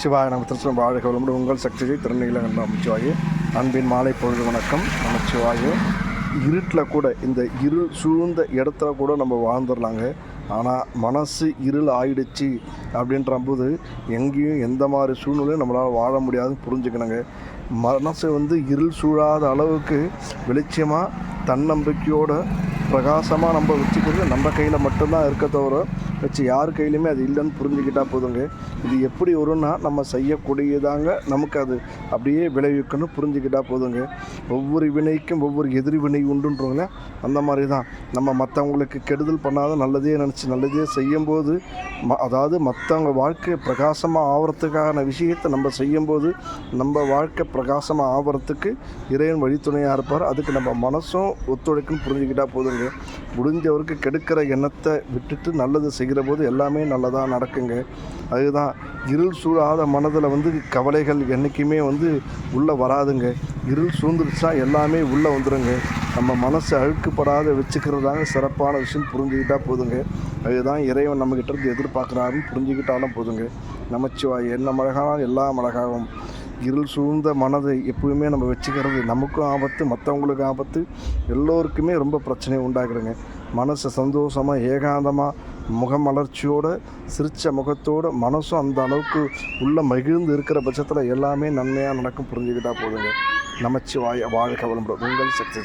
சிவாய நம்ம வாழ்க வளமுடன். உங்கள் சக்தியை திருநீல நமச்சிவாயு அன்பின் மாலை பொழுது வணக்கம். நமச்சிவாயு. இருட்டில் கூட இந்த இருள் சூழ்ந்த இடத்துல கூட நம்ம வாழ்ந்துடலாங்க. ஆனால் மனசு இருள் ஆயிடுச்சு அப்படின்ற போது எங்கேயும் எந்த மாதிரி சூழ்நிலையும் நம்மளால் வாழ முடியாதுன்னு புரிஞ்சுக்கணுங்க. மனசு வந்து இருள் சூழாத அளவுக்கு வெளிச்சமாக தன்னம்பிக்கையோட பிரகாசமாக நம்ம வச்சுக்கிறது நம்ம கையில் மட்டும்தான் இருக்க தவிர வச்சு யார் கையிலையுமே அது இல்லைன்னு புரிஞ்சுக்கிட்டா போதுங்க. இது எப்படி வரும்னா நம்ம செய்யக்கூடியதாங்க நமக்கு அது அப்படியே விளைவிக்கணும் புரிஞ்சுக்கிட்டா போதுங்க. ஒவ்வொரு வினைக்கும் ஒவ்வொரு எதிர்வினை உண்டுன்றவங்க அந்த மாதிரி தான் நம்ம மற்றவங்களுக்கு கெடுதல் பண்ணாத நல்லதே நினச்சி நல்லதே செய்யும்போது ம அதாவது மற்றவங்க வாழ்க்கை பிரகாசமாக ஆகிறதுக்கான விஷயத்தை நம்ம செய்யும்போது நம்ம வாழ்க்கை பிரகாசமாக ஆகிறதுக்கு இறைவன் வழித்துணையாக இருப்பார். அதுக்கு நம்ம மனசும் ஒத்துழைக்குன்னு புரிஞ்சுக்கிட்டா போதுங்க. முடிஞ்சவருக்கு கெடுக்கிற எண்ணத்தை விட்டுட்டு நல்லது செய்கிற போது எல்லாமே நல்லதாக நடக்குங்க. அதுதான் இருள் சூழாத மனதில் வந்து கவலைகள் என்றைக்குமே வந்து உள்ளே வராதுங்க. இருள் சூழ்ந்துருச்சுன்னா எல்லாமே உள்ளே வந்துடுங்க நம்ம மனசை அழுக்குப்படாத வச்சுக்கிறதாங்க சிறப்பான விஷயம் புரிஞ்சுக்கிட்டா போதுங்க. அதுதான் இறைவன் நம்மக்கிட்ட இருந்து எதிர்பார்க்குறாருன்னு புரிஞ்சுக்கிட்டாலும் போதுங்க. நமச்சிவாய் என்ன மழகானால் எல்லாம் மழகாகும் இருள் சூழ்ந்த மனதை எப்பவுமே நம்ம வச்சுக்கிறது நமக்கும் ஆபத்து மற்றவங்களுக்கு ஆபத்து. எல்லோருக்குமே ரொம்ப பிரச்சனை உண்டாக்குறங்க மனசு சந்தோஷமாக ஏகாந்தமாக முகமலர்ச்சியோடு சிரித்த முகத்தோடு மனசும் அந்த அளவுக்கு உள்ள மகிழ்ந்து இருக்கிற பட்சத்தில் எல்லாமே நன்மையாக நடக்கும் புரிஞ்சுக்கிட்டா போதுங்க. நமச்சிவாய் வாழ்க வளம்புறது உங்கள் சக்தி